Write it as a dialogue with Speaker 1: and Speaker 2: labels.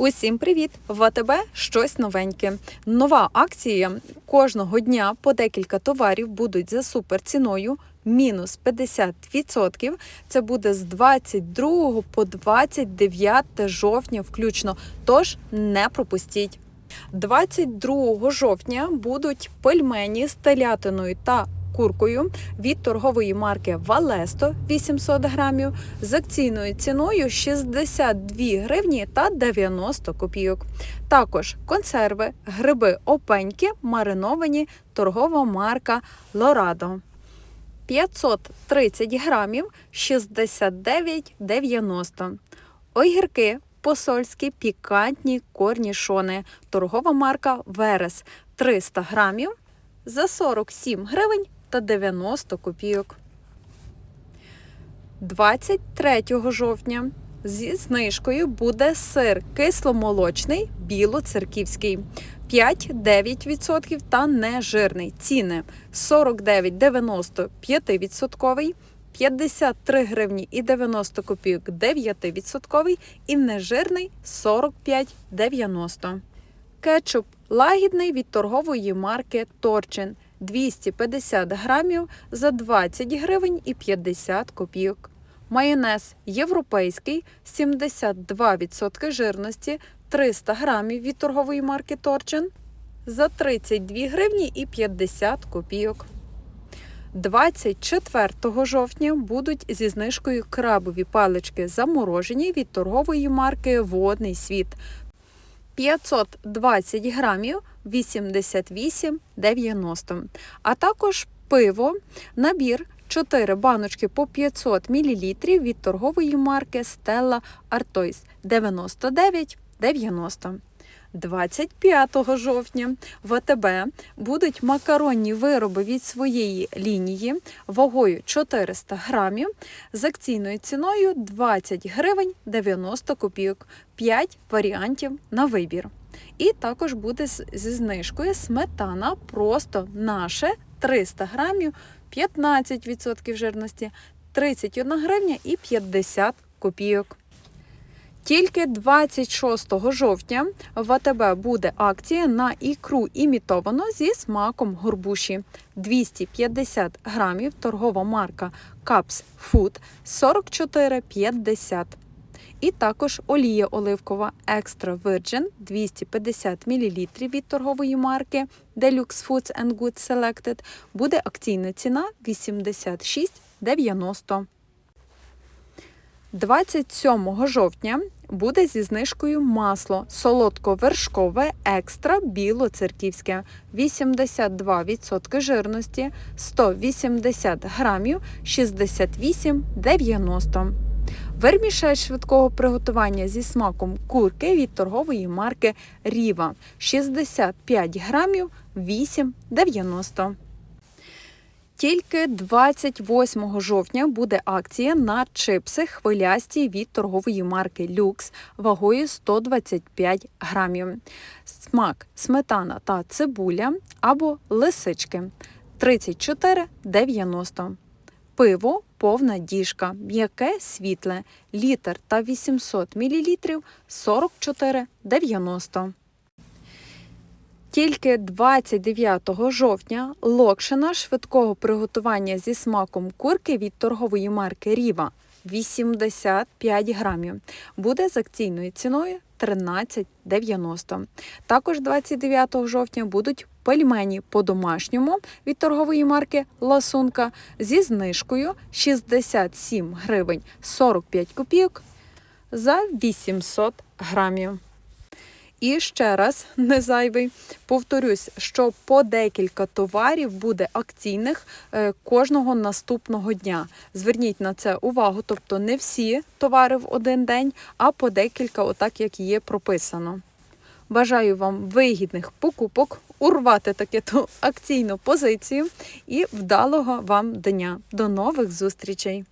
Speaker 1: Усім привіт! В АТБ щось новеньке. Нова акція кожного дня по декілька товарів будуть за суперціною. Мінус 50%. Це буде з 22 по 29 жовтня включно. Тож не пропустіть. 22 жовтня будуть пельмені з телятиною та куркою від торгової марки Валесто 800 грамів з акційною ціною 62 гривні та 90 копійок. Також консерви, гриби опеньки, мариновані, торгова марка Лорадо. 530 грамів 69,90. Огірки посольські пікантні корнішони. Торгова марка Верес 300 грамів за 47 гривень та 90 копійок. 23 жовтня зі знижкою буде сир кисломолочний білоцерківський 5-9% та нежирний. Ціни 49,90 5%, 53 гривні і 90 копійок 9% і нежирний 45,90. Кетчуп лагідний від торгової марки Торчин 250 грамів за 20 гривень і 50 копійок. Майонез європейський 72% жирності 300 грамів від торгової марки Торчин за 32 гривні і 50 копійок. 24 жовтня будуть зі знижкою крабові палички заморожені від торгової марки Водний світ 520 грамів 88,90. А також пиво, набір 4 баночки по 500 мл від торгової марки Stella Artois 99,90. 25 жовтня в АТБ будуть макаронні вироби від своєї лінії вагою 400 грамів з акційною ціною 20 гривень 90 копійок, 5 варіантів на вибір. І також буде зі знижкою сметана просто наше 300 грамів, 15% жирності, 31 гривня і 50 копійок. Тільки 26 жовтня в АТБ буде акція на ікру імітовану зі смаком горбуші 250 грамів, торгова марка Caps Food 44,50. І також олія оливкова Extra Virgin 250 мл від торгової марки Deluxe Foods and Good Selected буде акційна ціна 86,90. 27 жовтня буде зі знижкою масло солодко-вершкове екстра білоцерківське 82% жирності 180 грамів 68,90. Вермішель швидкого приготування зі смаком курки від торгової марки Ріва 65 грамів 8,90. Тільки 28 жовтня буде акція на чипси хвилясті від торгової марки Люкс вагою 125 грамів. Смак, сметана та цибуля або лисички 34,90. Пиво повна діжка, м'яке світле, літр та 800 мл 44,90. Тільки 29 жовтня локшина швидкого приготування зі смаком курки від торгової марки Ріва 85 грамів. Буде з акційною ціною 13,90. Також 29 жовтня будуть пельмені по-домашньому від торгової марки Ласунка зі знижкою 67 гривень 45 копійок за 800 грамів. І ще раз, не зайвий, повторюсь, що по декілька товарів буде акційних е, кожного наступного дня. Зверніть на це увагу, тобто не всі товари в один день, а по декілька, отак як є прописано. Бажаю вам вигідних покупок, урвати таке ту акційну позицію і вдалого вам дня. До нових зустрічей!